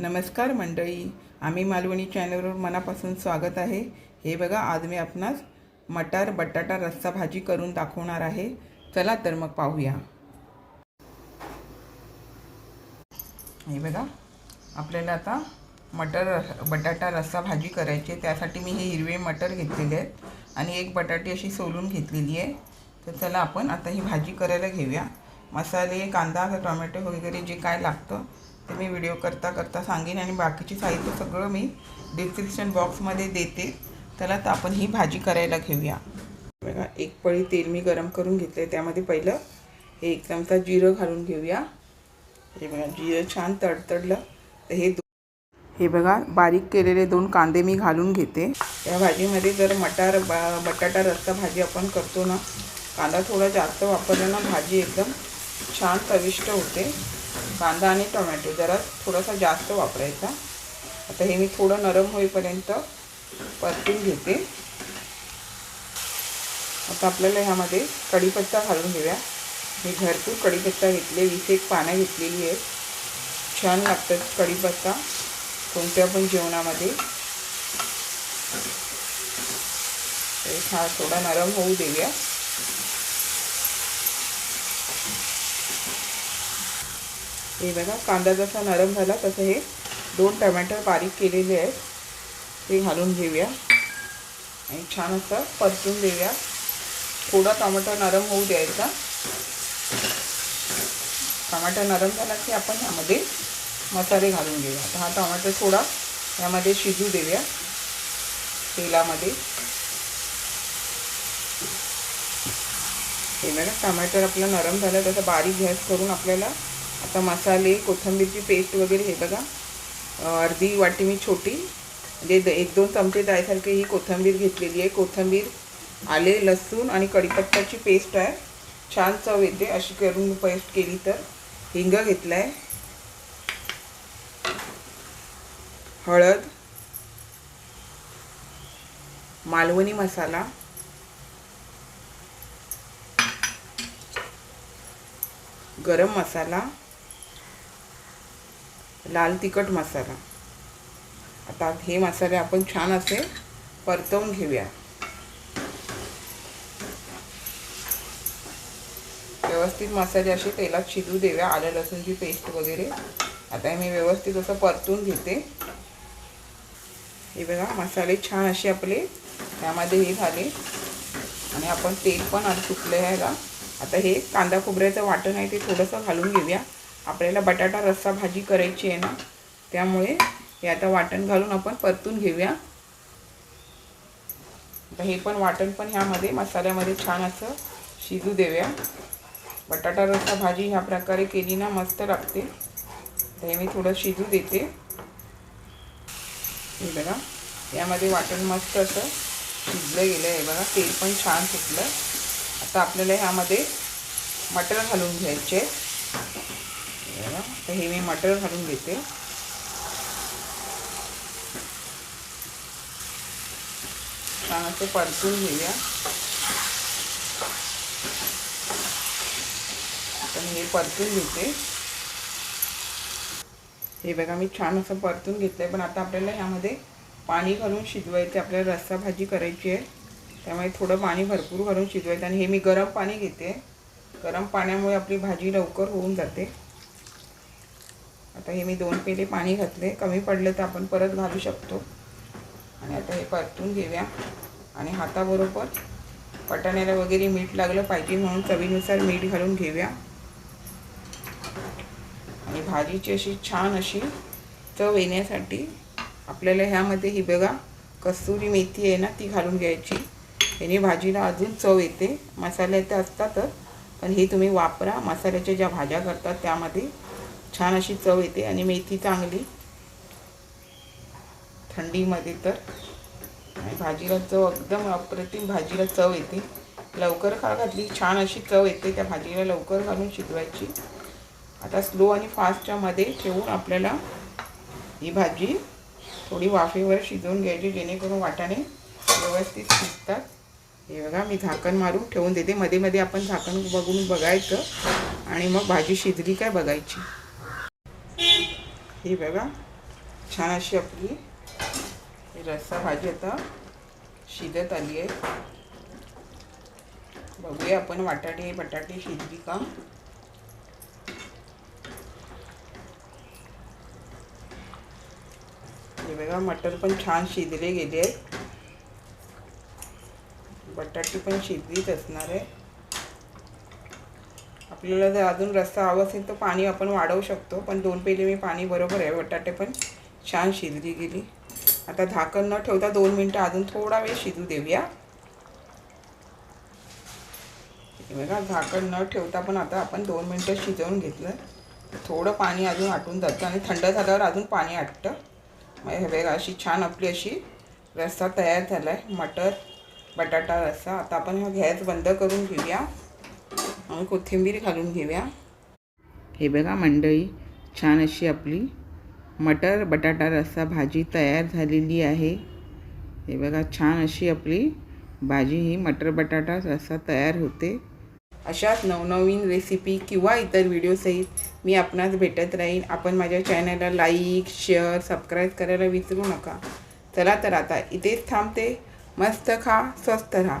नमस्कार मंडळी आम्ही मालवणी चॅनलवर मनापासून स्वागत आहे. हे बघा आज मी आपणास मटार बटाटा रस्सा भाजी करून दाखवणार आहे. चला तर मग पाहूया. हे बघा आपल्याला आता मटर बटाटा रस्सा भाजी करायची आहे. त्यासाठी मी हे हिरवे मटर घेतलेले आहेत आणि एक बटाटी अशी सोलून घेतलेली आहे. तर चला आपण आता ही भाजी करायला घेऊया. मसाले कांदा टोमॅटो वगैरे जे काय लागतं ते मी व्हिडिओ करता करता सांगेन आणि बाकीचे साहित्य सगळं मी डिस्क्रिप्शन बॉक्समध्ये देते. त्याला तर आपण ही भाजी करायला घेऊया. बघा एक पळी तेल मी गरम करून घेतलं आहे त्यामध्ये पहिलं हे एक चमचा जिरं घालून घेऊया. हे बघा जिरं छान तडतडलं. तर हे हे बघा बारीक केलेले दोन कांदे मी घालून घेते. या भाजीमध्ये जर मटार बा बटाटा रस्सा भाजी आपण करतो ना कांदा थोडा जास्त वापरला ना भाजी एकदम छान चविष्ट होते. कांदा आणि टोमॅटो जरा थोडासा जास्त वापरायचा. आता हे मी थोडं नरम होईपर्यंत परतून घेते. आता आपल्याला ह्यामध्ये कढीपत्ता घालून घेऊया. मी भरपूर कढीपत्ता घेतले वीस एक पानं घेतलेली आहेत. छान लागतात कढीपत्ता कोणत्या पण जेवणामध्ये. हा थोडा नरम होऊ देऊया. हे बघा कांदा जसा नरम झाला तसं हे दोन टमॅटो बारीक केलेले आहेत. ते घालून घेऊया. आणि छान असं परतून देऊया. थोडा टोमॅटो नरम होऊ द्यायचा. टोमॅटो नरम झाला की आपण ह्यामध्ये मसाले घालून घेऊया. आता हा टोमॅटो थोडा यामध्ये शिजू देऊया. तेलामध्ये. हे बघा टमाटर आपलं नरम झालं तसं बारीक गॅस करून आपल्याला आता मसाले कोथिंबीरची पेस्ट वगैरे हे बघा. अर्धी वाटी मी छोटी. म्हणजे एक दोन चमचे जायसारखी ही कोथिंबीर घेतलेली आहे. कोथिंबीर आले लसूण आणि कढीपत्त्याची पेस्ट आहे. छान चव येते अशी करून पेस्ट केली तर. हिंग घेतला आहे हळद. मालवणी मसाला. गरम मसाला. लाल तिखट मसाला. आता हे मसाले आपण छान असे परतवून घेऊया. व्यवस्थित मसाले असे तेलात शिजू देऊया. आलं लसूणची पेस्ट वगैरे. आता मी व्यवस्थित असं परतून घेते. हे बघा मसाले छान असे आपले त्यामध्ये हे झाले. आणि आपण तेल पण आज सुटलं आहे का आता हे कांदा खोबऱ्याचं वाटण आहे ते थोडंसं घालून घेऊया. आपल्याला बटाटा रस्सा भाजी करायची आहे ना त्यामुळे हे आता वाटण घालून आपण परतून घेऊया. आता हे पण वाटण पण ह्यामध्ये मसाल्यामध्ये छान असं शिजू देऊया. बटाटा रस्सा भाजी ह्या प्रकारे केली ना मस्त लागते. तर हे मी थोडं शिजू देते. हे बघा यामध्ये वाटण मस्त असं शिजलं गेलं आहे बघा तेल पण छान सुटलं. आता आपल्याला ह्यामध्ये मटर घालून घ्यायचे. बघा तर हे मी मटर घालून घेते. छान असं परतून घेऊया. पण हे परतून घेते. हे बघा मी छान असं परतून घेतलं आहे पण आता आपल्याला ह्यामध्ये पाणी घालून शिजवायचे आपल्याला रस्सा भाजी करायची आहे. त्यामुळे थोडं पाणी भरपूर घालून शिजवायचं आणि हे मी गरम पाणी घेते. गरम पाण्यामुळे आपली भाजी लवकर होऊन जाते. आता हे मी दोन पेले पाणी घातले. कमी पडले तर आपण परत घालू शकतो. आणि आता हे परतून घेऊया. आणि हाताबरोबर पटाण्याला वगैरे मीठ लागलं पाहिजे म्हणून चवीनुसार मीठ घालून घेऊया. आणि भाजीची अशी छान अशी चव येण्यासाठी आपल्याला ह्यामध्ये ही बघा कस्तुरी मेथी आहे ना ती घालून घ्यायची. याने भाजीला अजून चव येते. मसाले ते असतातच पण हे तुम्ही वापरा. मसाल्याच्या ज्या भाज्या करतात त्यामध्ये छान अशी चव येते आणि मेथी चांगली. थंडीमध्ये तर. आणि भाजीला चव एकदम अप्रतिम भाजीला चव येते. लवकर खा घातली छान अशी चव येते त्या भाजीला लवकर घालून शिजवायची. आता स्लो आणि फास्टच्यामध्ये ठेवून आपल्याला ही भाजी थोडी वाफेवर शिजवून घ्यायची जेणेकरून वाटाणे व्यवस्थित शिजतात. हे बघा मी झाकण मारून ठेवून देते. मध्ये मध्ये आपण झाकण बघून बघायचं. आणि मग भाजी शिजली काय बघायची. ही बघा छान अशी आपली रस्सा भाजी आता शिजत आली आहे. बघूया आपण वाटाटे बटाटे शिजली का? हे बघा मटर पण छान शिजले गेले आहेत. बटाटे पण शिजलीच असणार आहे. आपल्याला जर अजून रस्सा हवा असेल तर पाणी आपण वाढवू शकतो. पण दोन पेले मी पाणी बरोबर आहे. बटाटे पण छान शिजली गेली. आता झाकण न ठेवता दोन मिनटं अजून थोडा वेळ शिजू देऊया. बघा झाकण न ठेवता पण आता आपण दोन मिनटं शिजवून घेतलं. थोडं पाणी अजून आटून जातं आणि थंड झाल्यावर अजून पाणी आटतं. मग हे बघा अशी छान आपली अशी रस्सा तयार झाला आहे मटर बटाटा रस्सा. आता आपण हा गॅस बंद करून घेऊया. कोथिंबीर घालून घेऊया. हे बघा मंडळी छान अशी आपली मटर बटाटा रस्सा भाजी तयार झालेली आहे. हे बघा छान अशी आपली भाजी ही मटर बटाटा रस्सा तयार होते. अशाच नवनवीन रेसिपी किंवा इतर व्हिडिओसहित मी आपणास भेटत राहीन. आपण माझ्या चॅनलला लाईक शेअर सबस्क्राईब करायला विसरू नका. चला तर आता इथेच थांबते. मस्त खा स्वस्त राहा.